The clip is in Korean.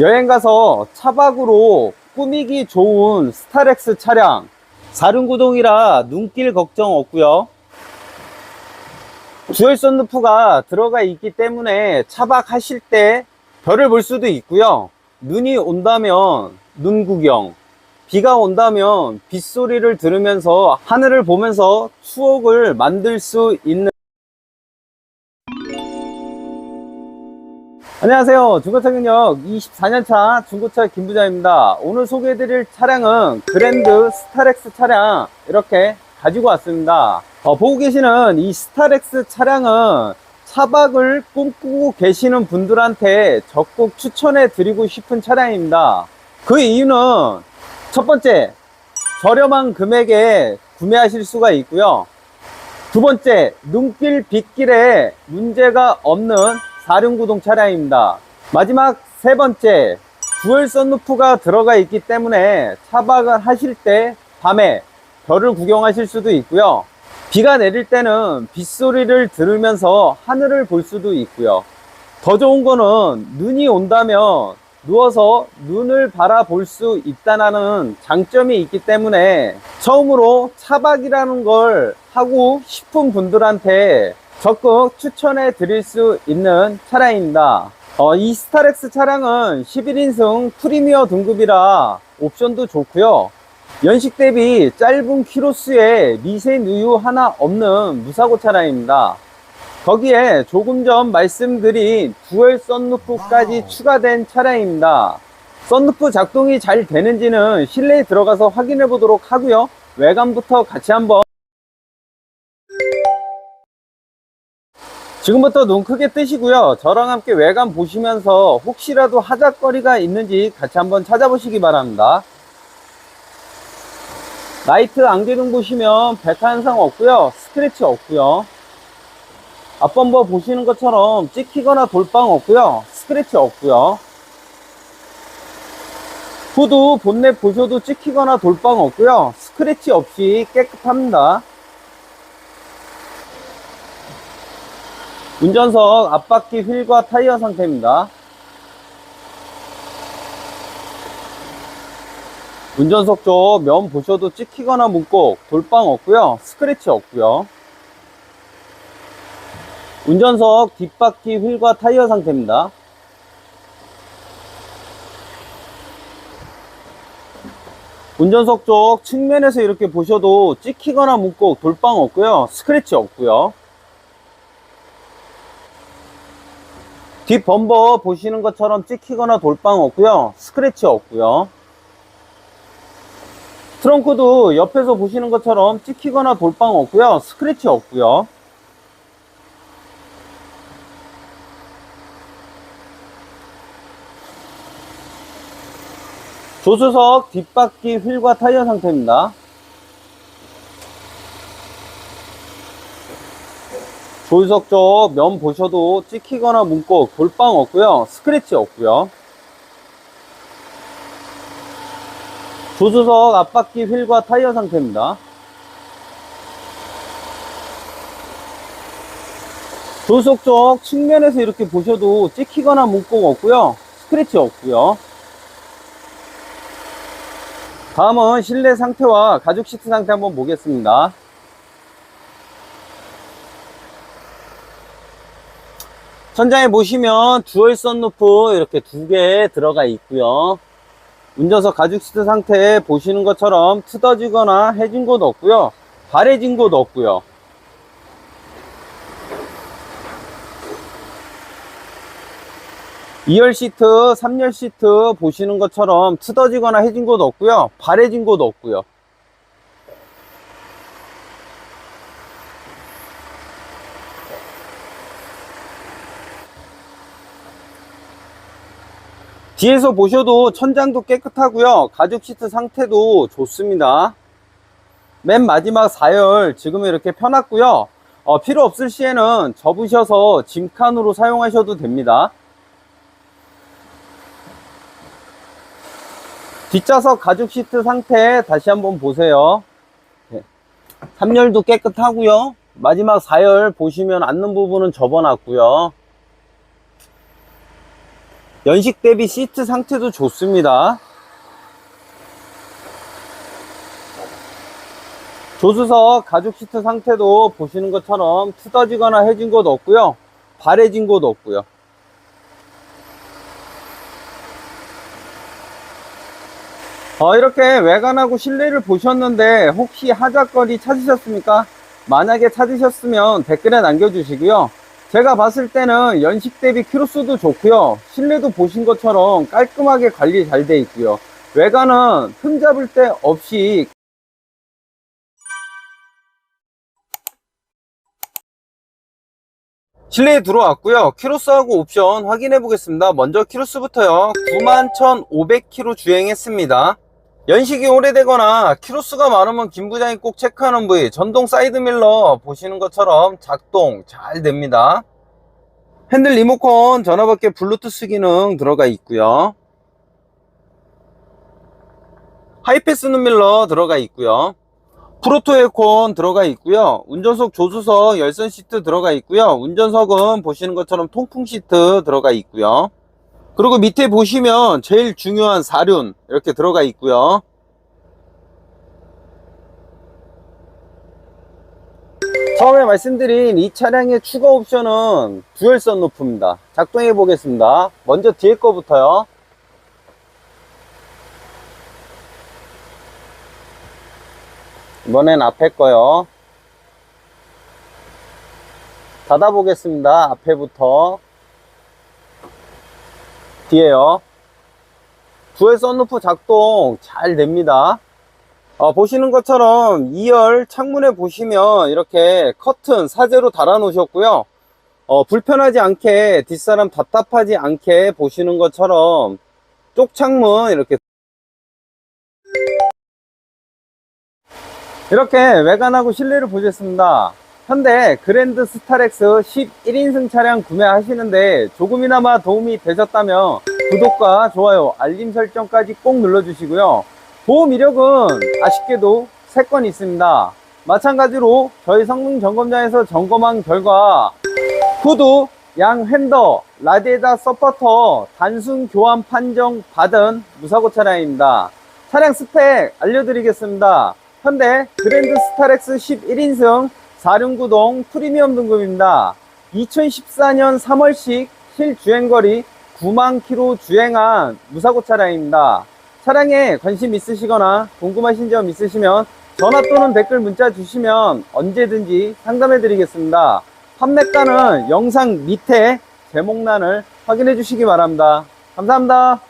여행 가서 차박으로 꾸미기 좋은 스타렉스 차량. 사륜구동이라 눈길 걱정 없고요. 듀얼 썬루프가 들어가 있기 때문에 차박하실 때 별을 볼 수도 있고요. 눈이 온다면 눈 구경, 비가 온다면 빗소리를 들으면서 하늘을 보면서 추억을 만들 수 있는 안녕하세요. 중고차 경력 24년차 중고차 김부장입니다. 오늘 소개해드릴 차량은 그랜드 스타렉스 차량 이렇게 가지고 왔습니다. 어, 보고 계시는 이 스타렉스 차량은 차박을 꿈꾸고 계시는 분들한테 적극 추천해 드리고 싶은 차량입니다. 그 이유는 첫 번째, 저렴한 금액에 구매하실 수가 있고요. 두 번째, 눈길 빗길에 문제가 없는 사륜구동 차량입니다. 마지막 세 번째, 듀얼 썬루프가 들어가 있기 때문에 차박을 하실 때 밤에 별을 구경하실 수도 있고요. 비가 내릴 때는 빗소리를 들으면서 하늘을 볼 수도 있고요. 더 좋은 거는 눈이 온다면 누워서 눈을 바라볼 수 있다는 장점이 있기 때문에 처음으로 차박이라는 걸 하고 싶은 분들한테 적극 추천해 드릴 수 있는 차량입니다. 어, 이 스타렉스 차량은 11인승 프리미어 등급이라 옵션도 좋고요. 연식 대비 짧은 키로수에 미세 누유 하나 없는 무사고 차량입니다. 거기에 조금 전 말씀드린 듀얼 썬루프까지 추가된 차량입니다. 썬루프 작동이 잘 되는지는 실내에 들어가서 확인해 보도록 하고요. 외관부터 같이 한번 지금부터 눈 크게 뜨시고요. 저랑 함께 외관 보시면서 혹시라도 하작거리가 있는지 같이 한번 찾아보시기 바랍니다. 라이트 안개등 보시면 백화 현상 없고요. 스크래치 없고요. 앞범버 보시는 것처럼 찍히거나 돌빵 없고요. 스크래치 없고요. 후드 본넷 보셔도 찍히거나 돌빵 없고요. 스크래치 없이 깨끗합니다. 운전석 앞바퀴 휠과 타이어 상태입니다. 운전석 쪽 면 보셔도 찍히거나 묻고 돌빵 없고요. 스크래치 없고요. 운전석 뒷바퀴 휠과 타이어 상태입니다. 운전석 쪽 측면에서 이렇게 보셔도 찍히거나 묻고 돌빵 없고요. 스크래치 없고요. 뒷 범버 보시는 것처럼 찍히거나 돌빵 없고요. 스크래치 없고요. 트렁크도 옆에서 보시는 것처럼 찍히거나 돌빵 없고요. 스크래치 없고요. 조수석 뒷바퀴 휠과 타이어 상태입니다. 조수석 쪽 면 보셔도 찍히거나 뭉고 돌빵 없고요. 스크래치 없고요. 조수석 앞바퀴 휠과 타이어 상태입니다. 조수석 쪽 측면에서 이렇게 보셔도 찍히거나 뭉고 없고요. 스크래치 없고요. 다음은 실내 상태와 가죽 시트 상태 한번 보겠습니다. 천장에 보시면 듀얼 썬루프 이렇게 두 개 들어가 있고요. 운전석 가죽 시트 상태 보시는 것처럼 뜯어지거나 해진 곳 없고요. 바래진 곳 없고요. 이열 시트, 삼열 시트 보시는 것처럼 뜯어지거나 해진 곳 없고요. 바래진 곳 없고요. 뒤에서 보셔도 천장도 깨끗하고요. 가죽 시트 상태도 좋습니다. 맨 마지막 4열 지금 이렇게 펴놨고요. 어, 필요 없을 시에는 접으셔서 짐칸으로 사용하셔도 됩니다. 뒷좌석 가죽 시트 상태 다시 한번 보세요. 네. 3열도 깨끗하고요. 마지막 4열 보시면 앉는 부분은 접어놨고요. 연식 대비 시트 상태도 좋습니다. 조수석 가죽 시트 상태도 보시는 것처럼 뜯어지거나 해진 곳 없고요. 바래진 곳 없고요. 어, 이렇게 외관하고 실내를 보셨는데 혹시 하자거리 찾으셨습니까? 만약에 찾으셨으면 댓글에 남겨주시고요. 제가 봤을 때는 연식 대비 키로수도 좋고요. 실내도 보신 것처럼 깔끔하게 관리 잘 돼 있고요. 외관은 흠잡을 데 없이 실내에 들어왔고요. 키로수하고 옵션 확인해 보겠습니다. 먼저 키로수부터요. 91,500km 주행했습니다. 연식이 오래되거나 키로수가 많으면 김 부장이 꼭 체크하는 부위 전동 사이드밀러 보시는 것처럼 작동 잘 됩니다. 핸들 리모컨 전화밖에 블루투스 기능 들어가 있고요. 하이패스 눈밀러 들어가 있고요. 프로토 에어컨 들어가 있고요. 운전석 조수석 열선 시트 들어가 있고요. 운전석은 보시는 것처럼 통풍 시트 들어가 있고요. 그리고 밑에 보시면 제일 중요한 사륜 이렇게 들어가 있고요. 처음에 말씀드린 이 차량의 추가 옵션은 듀얼 선루프입니다. 작동해 보겠습니다. 먼저 뒤에 거부터요. 이번엔 앞에 거요. 닫아 보겠습니다. 앞에부터. 뒤에요. 두의 썬루프 작동 잘 됩니다. 어, 보시는 것처럼 2열 창문에 보시면 이렇게 커튼 사제로 달아 놓으셨고요. 어, 불편하지 않게 뒷사람 답답하지 않게 보시는 것처럼 쪽 창문 이렇게 이렇게 외관하고 실내를 보셨습니다. 현대 그랜드 스타렉스 11인승 차량 구매하시는데 조금이나마 도움이 되셨다면 구독과 좋아요, 알림 설정까지 꼭 눌러주시고요. 보험 이력은 아쉽게도 3건 있습니다. 마찬가지로 저희 성능 점검장에서 점검한 결과 후드, 양 핸더, 라디에다 서포터 단순 교환 판정 받은 무사고 차량입니다. 차량 스펙 알려드리겠습니다. 현대 그랜드 스타렉스 11인승 4륜구동 프리미엄 등급입니다. 2014년 3월식 실주행거리 9만 킬로 주행한 무사고 차량입니다. 차량에 관심 있으시거나 궁금하신 점 있으시면 전화 또는 댓글 문자 주시면 언제든지 상담해 드리겠습니다. 판매가는 영상 밑에 제목란을 확인해 주시기 바랍니다. 감사합니다.